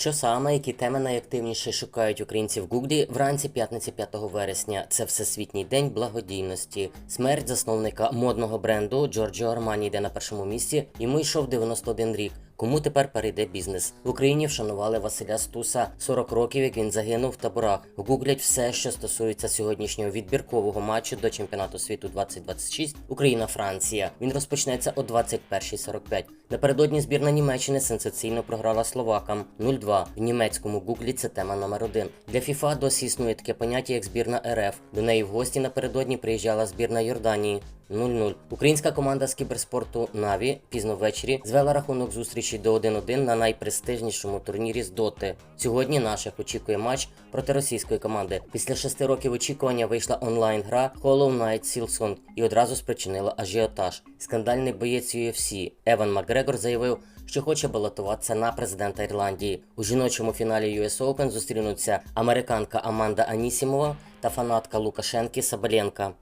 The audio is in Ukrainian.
Що саме, які теми найактивніше шукають українці в Гуглі вранці п'ятниці 5 вересня? Це Всесвітній день благодійності. Смерть засновника модного бренду Джорджіо Армані йде на першому місці. Йому йшов 91 рік. Кому тепер перейде бізнес? В Україні вшанували Василя Стуса 40 років, як він загинув в таборах. Гуглять все, що стосується сьогоднішнього відбіркового матчу до чемпіонату світу 2026 Україна-Франція. Він розпочнеться о 21.45. Напередодні збірна Німеччини сенсаційно програла словакам 0-2. В німецькому гуглі це тема номер один. Для ФІФА досі існує таке поняття, як збірна РФ. До неї в гості напередодні приїжджала збірна Йорданії. 0-0. Українська команда з кіберспорту Наві пізно ввечері звела рахунок зустрічі до 1-1 на найпрестижнішому турнірі з Доти. Сьогодні наших очікує матч проти російської команди. Після шести років очікування вийшла онлайн-гра Hollow Knight Silksong і одразу спричинила ажіотаж. Скандальний боєць UFC Еван Макгрегор заявив, що хоче балотуватися на президента Ірландії. У жіночому фіналі US Open зустрінуться американка Аманда Анісімова та фанатка Лукашенки Сабаленка.